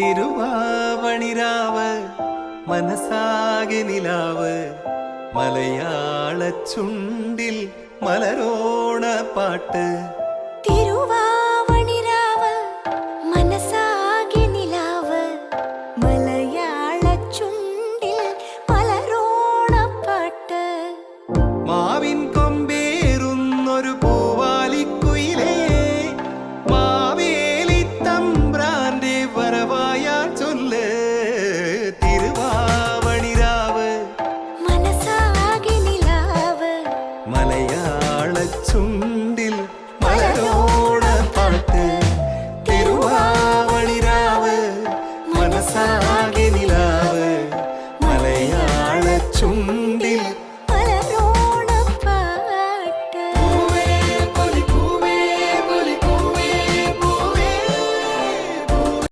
തിരുവാവണിരാവ് മനസാകെ നിലാവ് മലയാള ചുണ്ടിൽ മലരോണ പാട്ട്. തിരുവാവണിരാവ് മനസ്സാകെ മലരോണ പാട്ട്. ചുണ്ടിൽ മരോ